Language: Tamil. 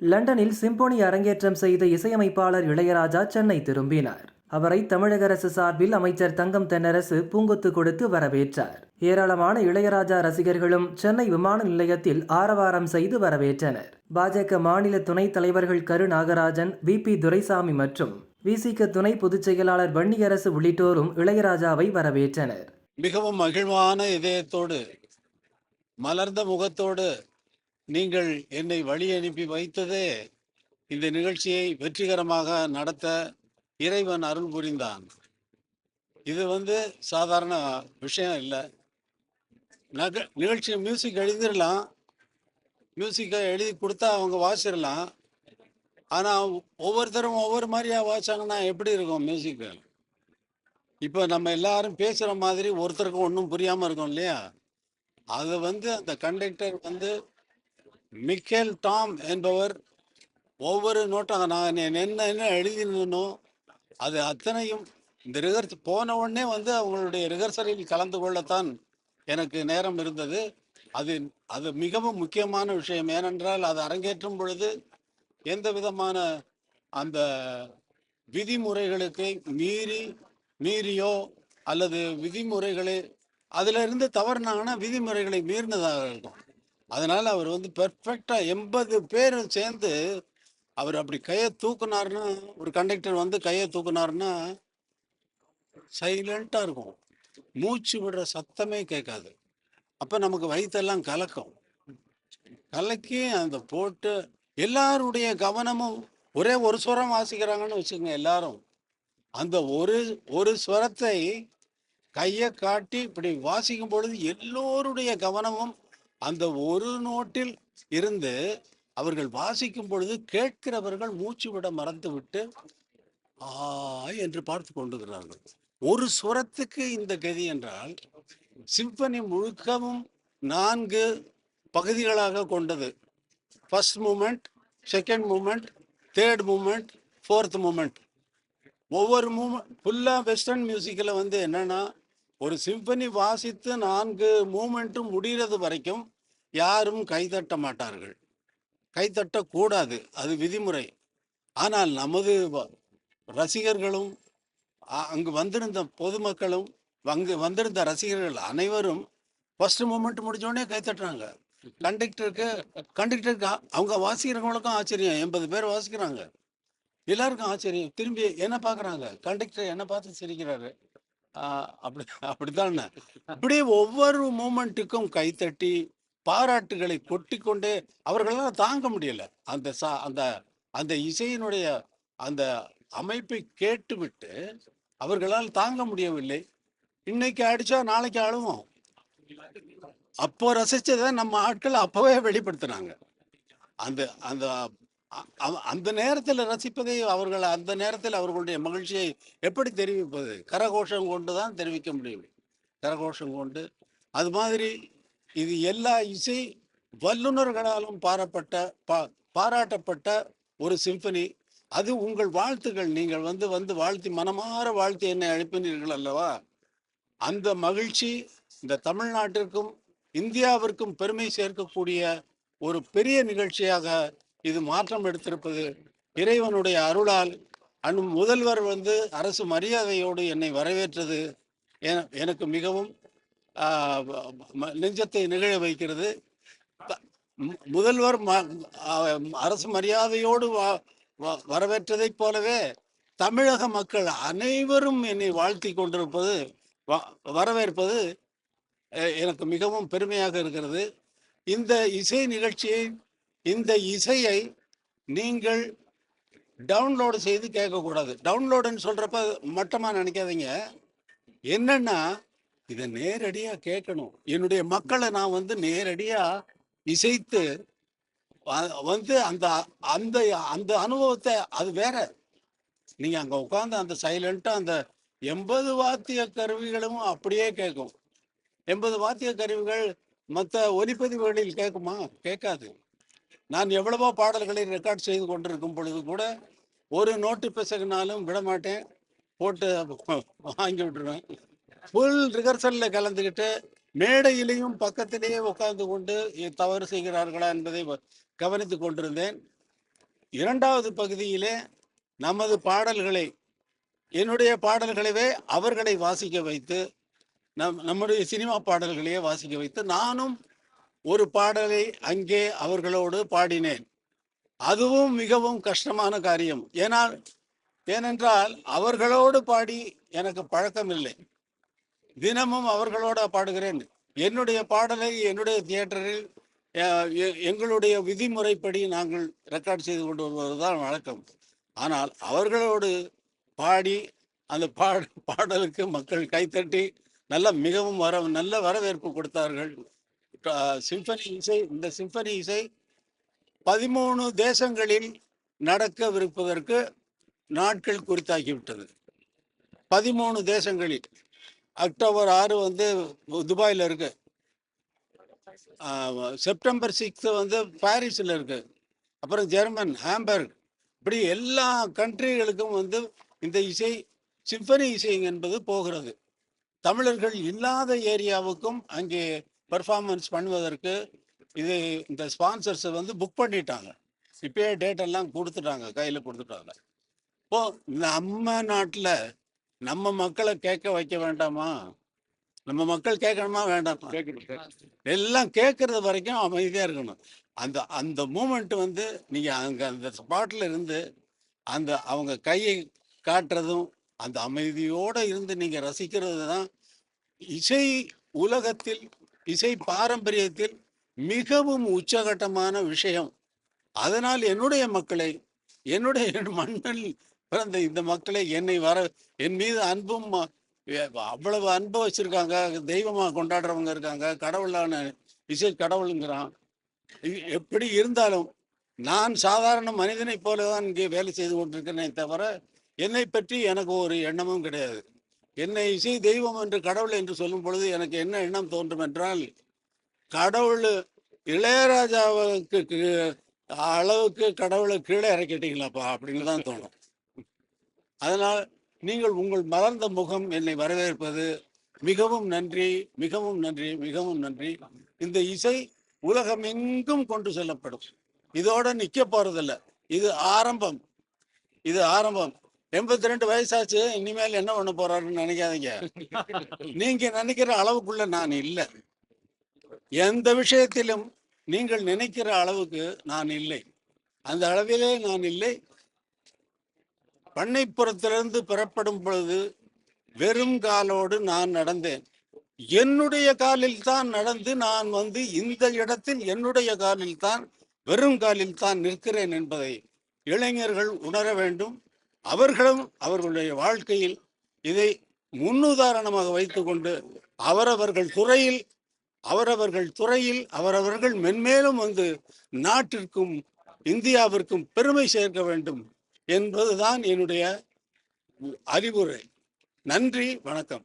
லண்டனில் சிம்போனி அரங்கேற்றம் செய்த இசையமைப்பாளர் இளையராஜா சென்னை திரும்பினார். அவரை தமிழக அரசு சார்பில் அமைச்சர் தங்கம் தென்னரசு பூங்கொத்து கொடுத்து வரவேற்றார். ஏராளமான இளையராஜா ரசிகர்களும் சென்னை விமான நிலையத்தில் ஆரவாரம் செய்து வரவேற்றனர். பாஜக மாநில துணைத் தலைவர்கள் கரு நாகராஜன் வி. பி. துரைசாமி மற்றும் விசிக துணை பொதுச் செயலாளர் வன்னியரசு உள்ளிட்டோரும் இளையராஜாவை வரவேற்றனர். மிகவும் மகிழ்வான இதயத்தோடு மலர்ந்த முகத்தோடு நீங்கள் என்னை வழி அனுப்பி வைத்ததே இந்த நிகழ்ச்சியை வெற்றிகரமாக நடத்த இறைவன் அருள் புரிந்தான். இது வந்து சாதாரண விஷயம் இல்லை. நக நிகழ்ச்சி மியூசிக் எழுதிடலாம். மியூசிக்கை எழுதி கொடுத்தா அவங்க வாசிடலாம். ஆனால் ஒவ்வொருத்தரும் ஒவ்வொரு மாதிரியா வாசிச்சாங்கன்னா எப்படி இருக்கும் மியூசிக்கு இப்போ நம்ம எல்லாரும் பேசுகிற மாதிரி ஒருத்தருக்கும் ஒன்றும் புரியாமல் இருக்கும் இல்லையா? அது வந்து அந்த கண்டக்டர் வந்து மிக்கேல் டாம் என்பவர் ஒவ்வொரு நோட்டம் நான் என்ன என்ன எழுதினோ அது அத்தனையும் இந்த ரிஹர்ஸ் போன உடனே வந்து அவங்களுடைய ரிஹர்சலில் கலந்து கொள்ளத்தான் எனக்கு நேரம் இருந்தது. அது அது மிகவும் முக்கியமான விஷயம். ஏனென்றால் அது அரங்கேற்றும் பொழுது எந்த விதமான அந்த விதிமுறைகளுக்கு மீறி மீறியோ அல்லது விதிமுறைகளை அதிலிருந்து தவறுனாங்கன்னா விதிமுறைகளை மீறினதாக இருக்கும். அதனால அவர் வந்து பெர்ஃபெக்டா எண்பது பேரும் சேர்ந்து அவர் அப்படி கையை தூக்குனாருன்னா ஒரு கண்டக்டர் வந்து கையை தூக்குனாருன்னா சைலண்டா இருக்கும். மூச்சு விடுற சத்தமே கேட்காது. அப்ப நமக்கு வயிற்றெல்லாம் கலக்கும். கலக்கி அந்த போட்டு எல்லாருடைய கவனமும் ஒரே ஒரு ஸ்வரம் வாசிக்கிறாங்கன்னு வச்சுக்கோங்க எல்லாரும். அந்த ஒரு ஒரு ஸ்வரத்தை கையை காட்டி இப்படி வாசிக்கும் பொழுது எல்லோருடைய கவனமும் அந்த ஒரு நோட்டில் இருந்து அவர்கள் வாசிக்கும் பொழுது கேட்கிறவர்கள் மூச்சு விட மறந்து விட்டு ஆ என்று பார்த்து கொண்டுகிறார்கள் ஒரு சுரத்துக்கு இந்த கதி என்றால் சிம்பனி முழுக்கவும் நான்கு பகுதிகளாக கொண்டது. First movement second movement third movement fourth movement ஒவ்வொரு மூமெண்ட் ஃபுல்லாக வெஸ்டர்ன் மியூசிக்கில் வந்து என்னன்னா ஒரு சிம்பனி வாசித்து நான்கு மூமெண்ட்டும் முடிகிறது வரைக்கும் யாரும் கைதட்ட மாட்டார்கள். கைதட்டக்கூடாது அது விதிமுறை. ஆனால் நமது ரசிகர்களும் அங்கு வந்திருந்த பொதுமக்களும் அங்கு வந்திருந்த ரசிகர்கள் அனைவரும் ஃபர்ஸ்ட் மூமெண்ட் முடிஞ்சோடனே கைத்தட்டுறாங்க கண்டக்டருக்கு கண்டக்டருக்கு அவங்க வாசிக்கிறவங்களுக்கும் ஆச்சரியம் எண்பது பேர் வாசிக்கிறாங்க. எல்லாருக்கும் ஆச்சரியம். திரும்பி என்ன பார்க்குறாங்க? கண்டக்டர் என்ன பார்த்து சிரிக்கிறாரு? அப்படி அப்படித்தான்? இப்படி ஒவ்வொரு மூமெண்ட்டுக்கும் கைத்தட்டி பாராட்டுகளை கொட்டி கொண்டே அவர்களெல்லாம் தாங்க முடியல. அந்த சா அந்த அந்த இசையினுடைய அந்த அமைப்பை கேட்டுவிட்டு அவர்களால் தாங்க முடியவில்லை. இன்னைக்கு அடிச்சா நாளைக்கு அழுவோம். அப்போ ரசிச்சதை நம்ம ஆட்கள் அப்பவே வெளிப்படுத்துனாங்க. அந்த அந்த அந்த நேரத்தில் ரசிப்பதை அவர்கள் அந்த நேரத்தில் அவர்களுடைய மகிழ்ச்சியை எப்படி தெரிவிப்பது? கரகோஷம் கொண்டு தான் தெரிவிக்க முடியும். கரகோஷம் கொண்டு. அது மாதிரி இது எல்லா இசை வல்லுநர்களாலும் பாரப்பட்ட பா பாராட்டப்பட்ட ஒரு சிம்பனி. அது உங்கள் வாழ்த்துக்கள். நீங்கள் வந்து வந்து வாழ்த்தி மனமாற வாழ்த்தி என்னை அனுப்பினீர்கள் அல்லவா? அந்த மகிழ்ச்சி இந்த தமிழ்நாட்டிற்கும் இந்தியாவிற்கும் பெருமை சேர்க்கக்கூடிய ஒரு பெரிய நிகழ்ச்சியாக இது மாற்றம் எடுத்திருப்பது. இறைவனுடைய அருளால் அனு முதல்வர் வந்து அரசு மரியாதையோடு என்னை வரவேற்றது. என- எனக்கு மிகவும் நெஞ்சத்தை நிகழ வைக்கிறது. முதல்வர் ம- அரசு மரியாதையோடு வ- வ- வரவேற்றதைப் போலவே தமிழக மக்கள் அனைவரும் என்னை வாழ்த்தி கொண்டிருப்பது வ- வரவேற்பது எனக்கு மிகவும் பெருமையாக இருக்கிறது. இந்த இசை நிகழ்ச்சியை இந்த இசையை நீங்கள் டவுன்லோடு செய்து கேட்கக்கூடாது. டவுன்லோடுன்னு சொல்கிறப்ப மட்டமாக நினைக்காதீங்க. என்னன்னா இதை நேரடியாக கேட்கணும். என்னுடைய மக்களை நான் வந்து நேரடியாக இசைத்து வந்து அந்த அந்த அந்த அனுபவத்தை அது வேற. நீங்கள் அங்கே உட்காந்து அந்த சைலண்ட்டாக அந்த எண்பது வாத்திய கருவிகளும் அப்படியே கேட்கும். எண்பது வாத்திய கருவிகள் மற்ற ஒலிப்பதிவுகளில் கேட்குமா? கேட்காது. நான் எவ்வளவோ பாடல்களை ரெக்கார்ட் செய்து கொண்டிருக்கும் பொழுது கூட ஒரு நோட்டு பிசகுனாலும் விடமாட்டேன். போட்டு வாங்கி விட்டுருவேன். ஃபுல் ரிஹர்சலில் கலந்துக்கிட்டு மேடையிலையும் பக்கத்திலேயே உட்கார்ந்து கொண்டு தவறு செய்கிறார்களா என்பதை வ- கொண்டிருந்தேன். இரண்டாவது பகுதியிலே நமது பாடல்களை என்னுடைய பாடல்களவே அவர்களை வாசிக்க வைத்து நம் நம்முடைய சினிமா பாடல்களையே வாசிக்க வைத்து நானும் ஒரு பாடலை அங்கே அவர்களோடு பாடினேன். அதுவும் மிகவும் கஷ்டமான காரியம். ஏனால் ஏனென்றால் அவர்களோடு பாடி எனக்கு பழக்கம் இல்லை தினமும் அவர்களோட பாடுகிறேன். என்னுடைய பாடலை என்னுடைய தியேட்டரில் எ- எங்களுடைய விதிமுறைப்படி நாங்கள் ரெக்கார்ட் செய்து கொண்டு வருவது தான் வழக்கம். ஆனால் அவர்களோடு பாடி அந்த பாட பாடலுக்கு மக்கள் கைத்தட்டி நல்ல மிகவும் வர நல்ல வரவேற்பு கொடுத்தார்கள். சிம்பனி இசை இந்த சிம்பனி இசை பதிமூணு தேசங்களில் நடக்கவிருப்பதற்கு நாட்கள் குறித்தாக்கிவிட்டது பதிமூணு தேசங்களில். அக்டோபர் ஆறு வந்து துபாயில் இருக்கு. செப்டம்பர் சிக்ஸ்த்து வந்து பாரிஸில் இருக்கு. அப்புறம் ஜெர்மன் ஹாம்பர்க். இப்படி எல்லா கண்ட்ரிகளுக்கும் வந்து இந்த இசை சிம்பனி இசை என்பது போகிறது. தமிழர்கள் இல்லாத ஏரியாவுக்கும் அங்கே பெர்ஃபார்மன்ஸ் பண்ணுவதற்கு இது இந்த ஸ்பான்சர்ஸ் வந்து புக் பண்ணிட்டாங்க. இப்பயே டேட் எல்லாம் கொடுத்துட்டாங்க கையில் கொடுத்துட்டாங்க. இப்போ நம்ம நாட்டில் நம்ம மக்களை கேட்க வைக்க வேண்டாமா? நம்ம மக்கள் கேட்கணுமா? வேண்டாமா? எல்லாம் கேட்கறது வரைக்கும் அமைதியாக இருக்கணும். அந்த அந்த மூமெண்ட் வந்து நீங்கள் அங்கே அந்த ஸ்பாட்டில் இருந்து அந்த அவங்க கையை காட்டுறதும் அந்த அமைதியோடு இருந்து நீங்கள் ரசிக்கிறது தான் இசை உலகத்தில் இசை பாரம்பரியத்தில் மிகவும் உச்சகட்டமான விஷயம். அதனால் என்னுடைய மக்களை என்னுடைய மண்ணில் பிறந்த இந்த மக்களை என்னை வர என் மீது அன்பும் அவ்வளவு அன்பை வச்சிருக்காங்க. தெய்வமாக கொண்டாடுறவங்க இருக்காங்க. கடவுளான இசை கடவுளுங்கிறான். இ- எப்படி இருந்தாலும் நான் சாதாரண மனிதனைப் போல தான் இங்கே வேலை செய்து கொண்டிருக்கிறேனே தவிர என்னை பற்றி எனக்கு ஒரு எண்ணமும் கிடையாது. என்னை இசை தெய்வம் என்று கடவுள் என்று சொல்லும் பொழுது எனக்கு என்ன எண்ணம் தோன்றும் என்றால் கடவுள் இளையராஜாவுக்கு கீ- அளவுக்கு கடவுளை கீழே இறக்கிட்டீங்களாப்பா அப்படின்னு தான் தோணும். அதனால் நீங்கள் உங்கள் மலர்ந்த முகம் என்னை வரவேற்பது மிகவும் நன்றி மிகவும் நன்றி மிகவும் நன்றி. இந்த இசை உலகம் எங்கும் கொண்டு செல்லப்படும். இதோட நிற்க போறதில்ல. இது ஆரம்பம். இது ஆரம்பம். எண்பத்தி ரெண்டு வயசாச்சு இனிமேல் என்ன பண்ண போறாருன்னு நினைக்காதீங்க. நீங்க நினைக்கிற அளவுக்குள்ள நான் இல்லை. எந்த விஷயத்திலும் நீங்கள் நினைக்கிற அளவுக்கு நான் இல்லை. அந்த அளவிலே நான் இல்லை. பண்ணைப்புறத்திலிருந்து பெறப்படும் பொழுது வெறும் காலோடு நான் நடந்தேன். என்னுடைய காலில் தான் நடந்து நான் வந்து இந்த இடத்தில் என்னுடைய காலில் தான் வெறும் காலில் தான் நிற்கிறேன் என்பதை இளைஞர்கள் உணர வேண்டும். அவர்களும் அவர்களுடைய வாழ்க்கையில் இதை முன்னுதாரணமாக வைத்துக்கொண்டு அவரவர்கள் துறையில் அவரவர்கள் துறையில் அவரவர்கள் மென்மேலும் வந்து நாட்டிற்கும் இந்தியாவிற்கும் பெருமை சேர்க்க வேண்டும் என்பதுதான் என்னுடைய அறிவுரை. நன்றி வணக்கம்.